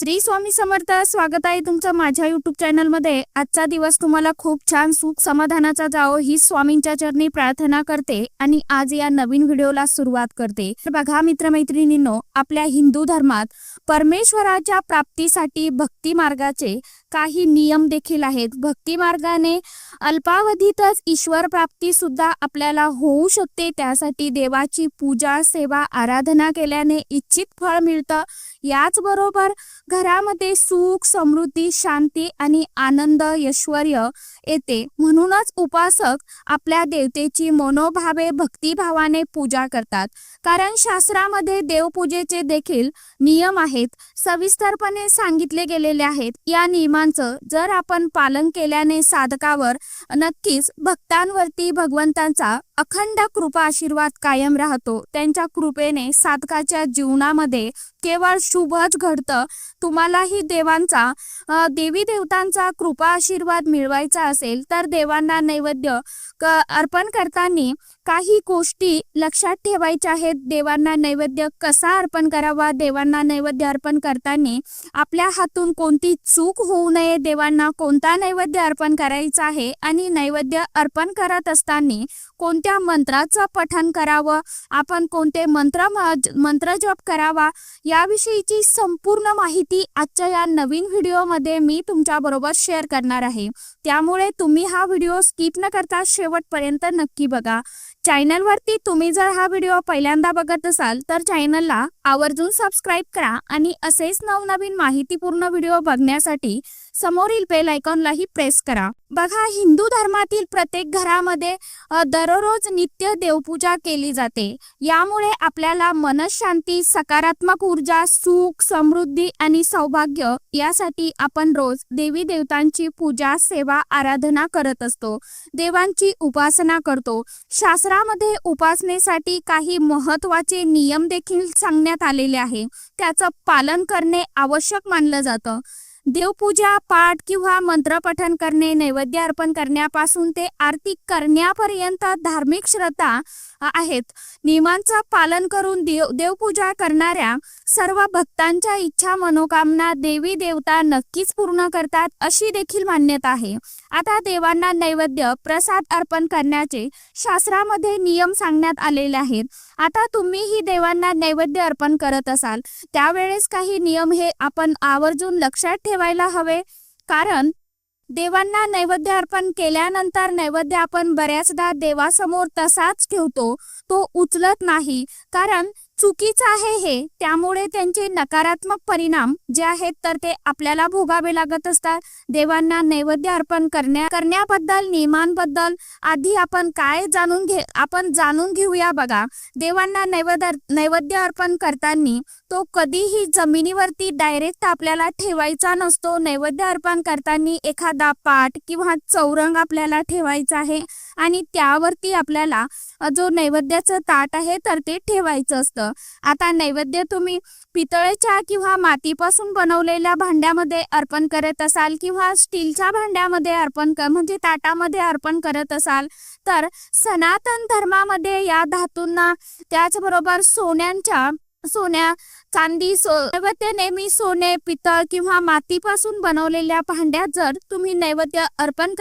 श्री स्वामी समर्थ स्वागत आहे तुमचं माझ्या युट्यूब चॅनलमध्ये आजचा दिवस तुम्हाला खूप छान सुख समाधानाचा जावो ही स्वामींच्या चरणी प्रार्थना करते आणि आज या नवीन व्हिडिओला सुरुवात करते. तर बघा मित्रमैत्रिणींनो आपल्या हिंदू धर्मात परमेश्वराच्या प्राप्तीसाठी भक्ती मार्गाचे काही नियम देखील आहेत. भक्ती मार्गाने अल्पावधीतच ईश्वर प्राप्ती सुद्धा आपल्याला होऊ शकते. त्यासाठी देवाची पूजा सेवा आराधना केल्याने इच्छित फळ मिळतं. याचबरोबर घरामध्ये सुख समृद्धी शांती आणि आनंद ऐश्वर येते. म्हणूनच उपासक आपल्या देवतेची मनोभावे भक्तिभावाने पूजा करतात. कारण शास्त्रामध्ये देवपूजेचे देखील नियम आहेत. सविस्तरपणे सांगितले गेलेले आहेत. या नियमांचं जर आपण पालन केल्याने साधकावर नक्कीच भक्तांवरती भगवंतांचा अखंड कृपा आशीर्वाद कायम राहतो. त्यांच्या कृपेने साधकाच्या जीवनामध्ये केवळ शुभच घडतं. तुम्हालाही देवांचा देवी देवतांचा कृपा आशीर्वाद मिळवायचा असेल तर देवांना नैवेद्य क अर्पण करताना काही गोष्टी लक्षात ठेवायच्या आहेत. देवांना नैवेद्य कसा अर्पण करावा? देवांना नैवेद्य अर्पण करताना आपल्या हातून कोणती चूक होऊ नये? देवांना कोणता नैवेद्य अर्पण करायचा आहे? आणि नैवेद्य अर्पण करत असताना कोणत्या मंत्राचं पठण करावं? आपण कोणते मंत्र मंत्र जप करावा? याविषयीची संपूर्ण माहिती आजच्या या नवीन व्हिडिओमध्ये मी तुमच्या बरोबर शेअर करणार आहे. त्यामुळे तुम्ही हा व्हिडिओ स्किप न करता शेवटपर्यंत नक्की बघा. चॅनलवरती तुम्ही जर हा व्हिडिओ पहिल्यांदा बघत असाल तर चॅनलला आवर्जून सबस्क्राईब करा आणि असेच नवनवीन माहितीपूर्ण व्हिडिओ बघण्यासाठी समोरील बेल आयकॉनलाही प्रेस करा. बघा हिंदू धर्मातील प्रत्येक घरामध्ये दररोज नित्य देवपूजा केली जाते. यामुळे आपल्याला मनशांती सकारात्मक ऊर्जा सुख समृद्धी आणि सौभाग्य यासाठी आपण रोज देवी देवतांची पूजा सेवा आराधना करत असतो. देवांची उपासना करतो. शास्त्रामध्ये उपासनेसाठी काही महत्त्वाचे नियम देखील सांगण्यात आलेले आहे. त्याचं पालन करणे आवश्यक मानलं जातं. देवपूजा पाठ किंवा मंत्रपठन करणे नैवेद्य अर्पण करण्यापासून ते आरती करण्यापर्यंत धार्मिक श्रद्धा आहेत. नियमांचं पालन करून देव देवपूजा करणाऱ्या सर्व भक्तांच्या इच्छा मनोकामना देवी देवता नक्कीच पूर्ण करतात अशी देखील मान्यता आहे. आता देवांना नैवेद्य प्रसाद अर्पण करण्याचे शास्त्रामध्ये नियम सांगण्यात आलेले आहेत. आता तुम्हीही देवांना नैवेद्य अर्पण करत असाल. त्यावेळेस काही नियम हे आपण आवर्जून लक्षात ठेवायला हवे. कारण देवांना नैवेद्य अर्पण केल्यानंतर नैवेद्य आपण बऱ्याचदा देवासमोर तसाच ठेवतो. तो उचलत नाही. कारण चुकीचं आहे हे. त्यामुळे त्यांचे नकारात्मक परिणाम जे आहेत तर ते आपल्याला भोगावे लागत असतात. देवांना नैवेद्य अर्पण करण्या करण्याबद्दल नियमांबद्दल आधी आपण काय जाणून घे आपण जाणून घेऊया बघा. देवांना नैवेद्य नैवेद्य अर्पण करताना तो कधीही जमिनीवरती डायरेक्ट आपल्याला ठेवायचा नसतो. नैवेद्य अर्पण करताना एखादा पाठ किंवा चौरंग आपल्याला ठेवायचा आहे आणि त्यावरती आपल्याला जो नैवेद्याचं ताट आहे तर ते ठेवायचं असतं. आता नैवेद्य तुम्ही पितळेच्या किंवा मातीपासून बनवलेल्या भांड्यामध्ये अर्पण करत असाल किंवा स्टीलच्या भांड्यामध्ये अर्पण म्हणजे ताटामध्ये अर्पण करत असाल तर सनातन धर्मामध्ये या धातूंना त्याचबरोबर सोन्यांच्या सोन्या चांदी सो नैवेद्य नेहमी सोने पितळ किंवा मातीपासून बनवलेल्या भांड्यात जर तुम्ही नैवेद्य अर्पण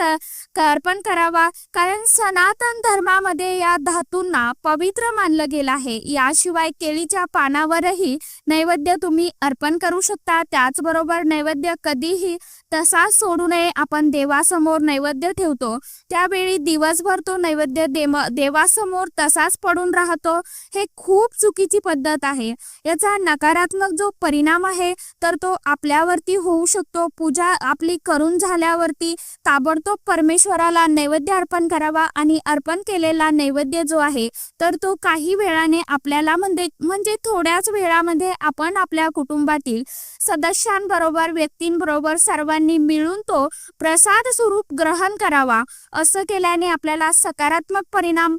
अर्पण करावा कारण सनातन धर्मामध्ये या धातूंना पवित्र मानलं गेलं आहे. याशिवाय केळीच्या पानावरही नैवेद्य तुम्ही अर्पण करू शकता. त्याचबरोबर नैवेद्य कधीही तसाच सोडू नये. आपण देवासमोर नैवेद्य ठेवतो. त्यावेळी दिवसभर तो नैवेद्य देवासमोर तसाच पडून राहतो. हे खूप चुकीची पद्धत आहे. याचा नकारात्मक जो परिणाम आहे तर तो आपल्यावरती होऊ शकतो. पूजा आपली करून झाल्यावरती ताबडतोब परमेश्वराला नैवेद्य अर्पण करावा आणि अर्पण केलेला नैवेद्य जो आहे तर तो काही वेळाने आपल्याला म्हणजे म्हणजे थोड्याच वेळामध्ये आपण आपल्या कुटुंबातील सदस्यांबरोबर व्यक्तींबरोबर सर्वांनी मिळून तो प्रसाद स्वरूप ग्रहण करावा. असं केल्याने आपल्याला सकारात्मक परिणाम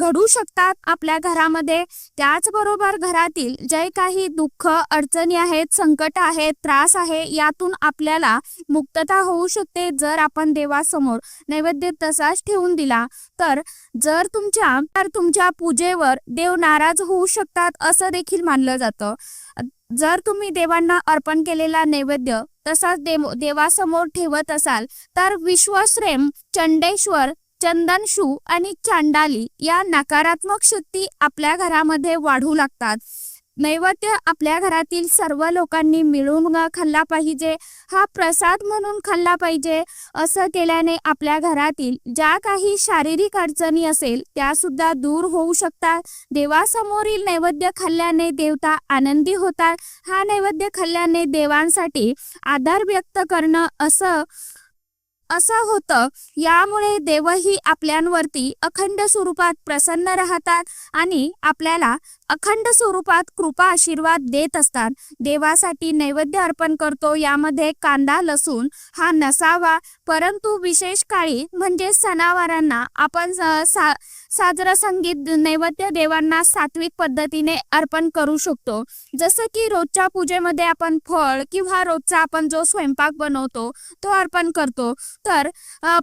घडू शकतात आपल्या घरामध्ये. त्याचबरोबर घरातील जे काही दुःख अडचणी आहेत संकट आहेत त्रास आहे यातून आपल्याला मुक्तता होऊ शकते जर आपण देवासमोर नैवेद्य तसाच ठेवून दिला. तर जर तुमच्या तर तुमच्या पूजेवर देव नाराज होऊ शकतात असं देखील मानलं जातं. जर तुम्ही देवांना अर्पण केलेला नैवेद्य तसाच देव देवासमोर ठेवत असाल तर विश्वश्रेम चंडेश्वर चंदनशू आणि चांडाली या नकारात्मक शक्ती आपल्या घरामध्ये वाढू लागतात. नैवेद्य आपल्या घरातील सर्व लोकांनी मिळून खाल्ला पाहिजे. हा प्रसाद म्हणून खाल्ला पाहिजे. असं केल्याने आपल्या घरातील ज्या काही शारीरिक अडचणी असेल त्या सुद्धा दूर होऊ शकतात. देवासमोरील नैवेद्य खाल्ल्याने देवता आनंदी होतात. हा नैवेद्य खाल्ल्याने देवांसाठी आदर व्यक्त करणं असं असं होतं. यामुळे देवही आपल्यांवरती अखंड स्वरूपात प्रसन्न राहतात आणि आपल्याला अखंड स्वरूपात कृपा आशीर्वाद देत असतात. देवासाठी नैवेद्य अर्पण करतो. यामध्ये कांदा लसूण हा नसावा. परंतु विशेष काळी म्हणजे सणावारांना आपण सा साजरं संगीत नैवेद्य देवांना सात्विक पद्धतीने अर्पण करू शकतो. जसं की रोजच्या पूजेमध्ये आपण फळ किंवा रोजचा आपण जो स्वयंपाक बनवतो तो अर्पण करतो. तर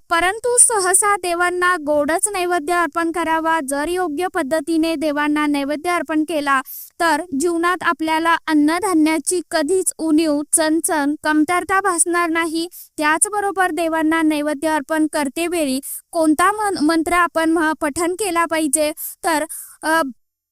परंतु सहसा देवांना गोडच नैवेद्य अर्पण करावा. जर योग्य पद्धतीने देवांना नैवेद्य अर्पण केला. तर जीवनात आपल्याला अन्नधान्याची कधीच उणीव चणचण कमतरता भासणार नाही. त्याचबरोबर देवांना नैवेद्य अर्पण करते वेळी कोणता मंत्र आपण पठन केला पाहिजे? तर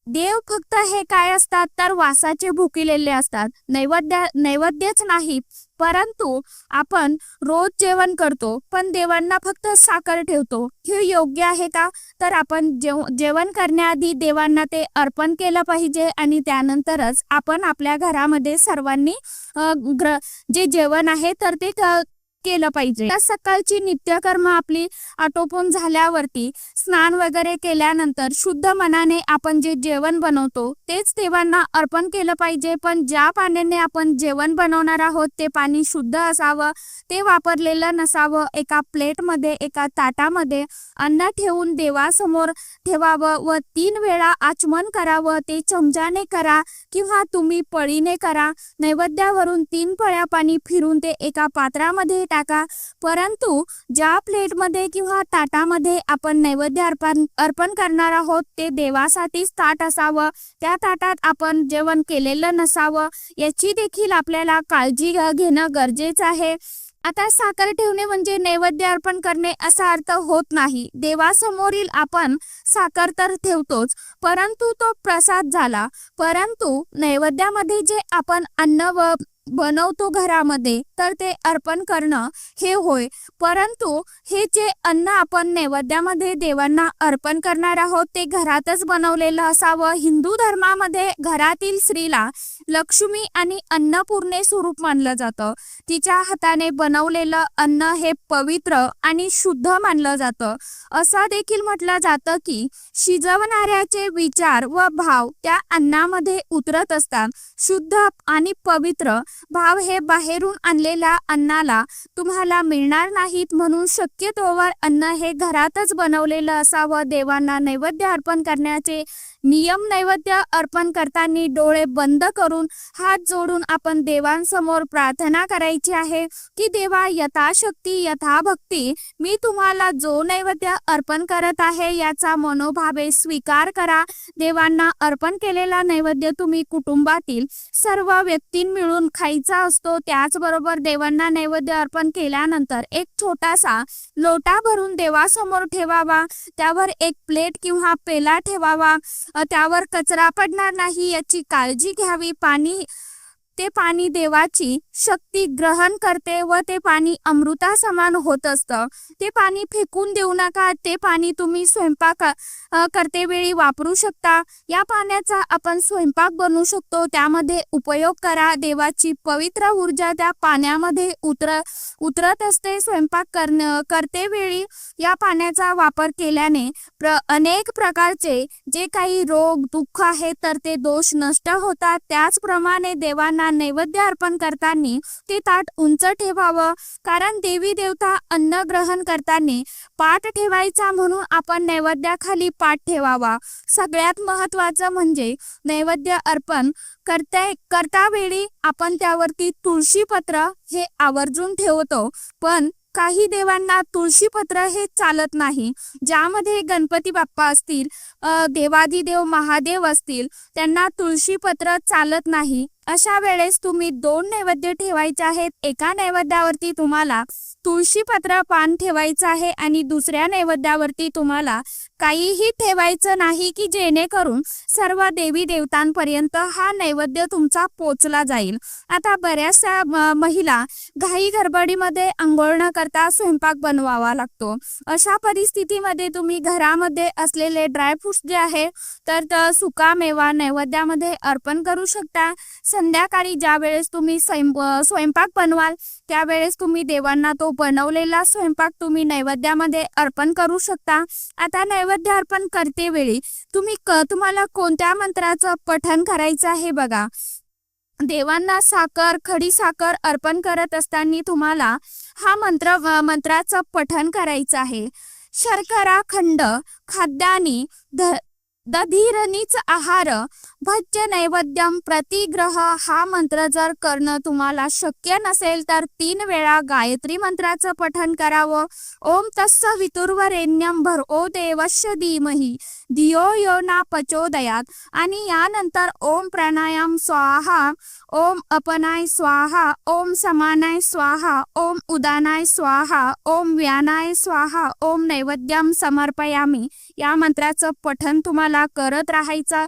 देव फक्त हे काय असतात? तर वासाचे भुकिलेले असतात. नैवेद्य नैवेद्यच नाही. परंतु आपण रोज जेवण करतो पण देवांना फक्त साखर ठेवतो. हे योग्य आहे का? तर आपण जेव जेवण करण्याआधी देवांना ते अर्पण केलं पाहिजे आणि त्यानंतरच आपण आपल्या घरामध्ये सर्वांनी ग्र जे जेवण आहे तर ते केलं पाहिजे. त्या सकाळची नित्यकर्म आपली आटोपून झाल्यावरती स्नान वगैरे केल्यानंतर शुद्ध मनाने आपण जे जेवण बनवतो तेच देवांना अर्पण केलं पाहिजे. पण ज्या पाण्याने आपण जेवण बनवणार आहोत ते पाणी शुद्ध असावं ते वापरलेलं नसावं एका प्लेटमध्ये एका ताटामध्ये अन्न ठेवून देवासमोर ठेवावं व तीन वेळा आचमन करावं ते चमच्याने करा किंवा तुम्ही पळीने करा. नैवेद्यावरून तीन पळ्या पाणी फिरून ते एका पात्रामध्ये टाका. परंतु ज्या प्लेटमध्ये किंवा ताटामध्ये आपण नैवेद्य अर्पण अर्पण करणार आहोत ते देवासाठीच ताट असावं. त्या ताटात आपण जेवण केलेलं नसावं याची देखील आपल्याला काळजी घेणं गरजेचं आहे. आता साखर ठेवणे म्हणजे नैवेद्य अर्पण करणे असा अर्थ होत नाही. देवासमोरील आपण साखर तर ठेवतोच परंतु तो प्रसाद झाला. परंतु नैवेद्यामध्ये जे आपण अन्न व बनवतो घरामध्ये तर ते अर्पण करणं हे होय. परंतु हे जे अन्न आपण नैवेद्यामध्ये देवांना अर्पण करणार आहोत ते घरातच बनवलेलं असावं. हिंदू धर्मामध्ये घरातील स्त्रीला लक्ष्मी आणि अन्नपूर्णे स्वरूप मानलं जातं. तिच्या हाताने बनवलेलं अन्न हे पवित्र आणि शुद्ध मानलं जातं. असं देखील म्हटलं जातं की शिजवणाऱ्याचे विचार व भाव त्या अन्नामध्ये उतरत असतात. शुद्ध आणि पवित्र भाव हे बाहेरून आणलेल्या अन्नाला तुम्हाला मिळणार नाहीत म्हणून शक्यतोवर अन्न हे घरातच बनवलेलं असावं. देवांना नैवेद्य अर्पण करण्याचे नियम नैवेद्य अर्पण करताना डोळे बंद करून हात जोडून आपण देवांसमोर प्रार्थना करायची आहे की देवा यथाशक्ती यथाभक्ती मी तुम्हाला जो नैवेद्य अर्पण करत आहे याचा मनोभावे स्वीकार करा. देवांना अर्पण केलेला नैवेद्य तुम्ही कुटुंबातील सर्व व्यक्ती मिळून खायचा असतो. त्याचबरोबर देवांना नैवेद्य अर्पण केल्यानंतर एक छोटासा लोटा भरून देवासमोर ठेवावा. त्यावर एक प्लेट किंवा पेला ठेवावा. त्यावर कचरा पडणार नाही याची काळजी घ्यावी. पाणी ते पाणी देवाची शक्ती ग्रहण करते व ते पाणी अमृता समान होत असतं. ते पाणी फेकून देऊ नका ते पाणी तुम्ही स्वयंपाक करते वेळी वापरू शकता. या पाण्याचा आपण स्वयंपाक बनवू शकतो. त्यामध्ये उपयोग करा. देवाची पवित्र ऊर्जा त्या पाण्यामध्ये उतर उतरत असते. स्वयंपाक करण करते वेळी या पाण्याचा वापर केल्याने प्र अनेक प्रकारचे जे काही रोग दुःख आहेत तर ते दोष नष्ट होतात. त्याचप्रमाणे देवांना नैवेद्य अर्पण करताना ते ताट उंच ठेवावं. कारण देवी देवता अन्न ग्रहण करताना पाठ ठेवायचा म्हणून आपण नैवेद्याखाली पाठ ठेवावा. सगळ्यात महत्वाचं म्हणजे नैवेद्य अर्पण करता करता वेळी आपण त्यावरती तुळशीपत्र हे आवर्जून ठेवतो. पण काही देवांना तुळशीपत्र हे चालत नाही. ज्यामध्ये गणपती बाप्पा असतील देवादी देव महादेव असतील त्यांना तुळशीपत्र चालत नाही. अशा वेळेस तुम्ही दोन नैवेद्य ठेवायचे आहेत. एका नैवेद्यावरती तुम्हाला तुळशी पत्र पान ठेवायचं आहे आणि दुसऱ्या नैवेद्यावरती तुम्हाला काहीही ठेवायचं नाही की जेणेकरून सर्व देवी देवतांपर्यंत हा नैवेद्य तुमचा पोचला जाईल. आता बऱ्याचशा महिला घाई गडबडीमध्ये आंघोळ न करता स्वयंपाक बनवावा लागतो. अशा परिस्थितीमध्ये तुम्ही घरामध्ये असलेले ड्रायफ्रुट्स जे आहे तर सुका मेवा नैवेद्यामध्ये अर्पण करू शकता. संध्याकाळी ज्या वेळेस तुम्ही स्वयं स्वयंपाक बनवाल त्यावेळेस तुम्ही देवांना तो बनवलेला स्वयंपाक तुम्ही नैवेद्यामध्ये अर्पण करू शकता. आता नैवेद्य अर्पण करते वेळी तुम्ही क तुम्हाला कोणत्या मंत्राचं पठण करायचं आहे बघा. देवांना साखर खडी साखर अर्पण करत असताना तुम्हाला हा मंत्र मंत्राचं पठण करायचं आहे. शर्करा खंड खाद्यानी ध दधीरनीच आहार भज्य नैवेद्यम प्रतिग्रह हा मंत्र जर करणं तुम्हाला शक्य नसेल तर तीन वेळा गायत्री मंत्राचं पठण करावं. ओम तस्स वितुर्वरेण्यम भर ओ देवश्य धीमहि. धियो यो ना पचोदयात. आणि यानंतर ओम प्राणायाम स्वाहा. ओम अपनाय स्वाहा. ओम समानाय स्वाहा. ओम उदानाय स्वाहा. ओम व्यानाय स्वाहा. ओम नैवेद्यम समर्पयामी. या मंत्राचं पठण तुम्हाला करत राहायचं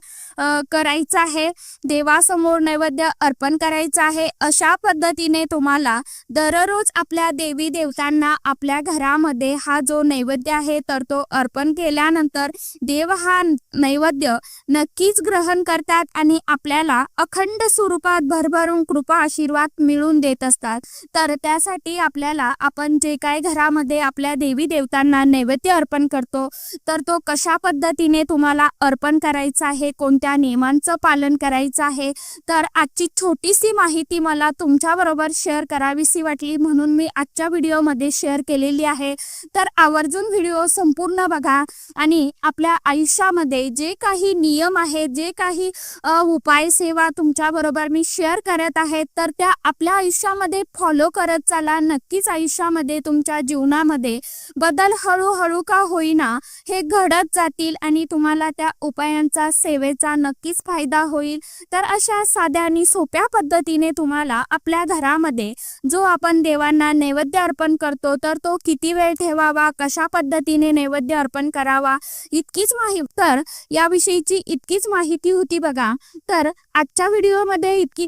कर करायचं आहे. देवासमोर नैवेद्य अर्पण करायचं आहे. अशा पद्धतीने तुम्हाला दररोज आपल्या देवी देवतांना आपल्या घरामध्ये हा जो नैवेद्य आहे तर तो अर्पण केल्यानंतर देव हा नैवेद्य नक्कीच ग्रहण करतात आणि आपल्याला अखंड स्वरूपात भरभरून कृपा आशीर्वाद मिळून देत असतात. तर त्यासाठी आपल्याला आपण जे काय घरामध्ये आपल्या देवी देवतांना नैवेद्य अर्पण करतो तर तो कशा पद्धतीने तुम्हाला अर्पण करायचा आहे कोणत्या नियमांचं पालन करायचं आहे. तर आजची छोटीशी माहिती मला तुमच्याबरोबर शेअर करावीशी वाटली. म्हणून मी आजच्या व्हिडिओमध्ये शेअर केलेली आहे. तर आवर्जून व्हिडिओ संपूर्ण बघा. आणि आपल्या आयुष्यामध्ये जे काही नियम आहेत जे काही उपाय सेवा तुमच्याबरोबर मी शेअर करत आहे तर त्या आपल्या आयुष्यामध्ये फॉलो करत चाला. नक्कीच आयुष्यामध्ये तुमच्या जीवनामध्ये बदल हळूहळू का होईना हे घडत जातील आणि तुम्हाला त्या उपायांचा सेवेचा नक्कीच फायदा होईल. तर अशा साध्या आणि सोप्या पद्धतीने तुम्हाला आपल्या घरामध्ये जो आपण देवांना नैवेद्य अर्पण करतो तर तो किती वेळ ठेवावा कशा पद्धतीने नैवेद्य अर्पण करावा इतकीच माहिती तर याविषयीची इतकीच माहिती होती बघा. तर आजच्या व्हिडिओमध्ये इतकी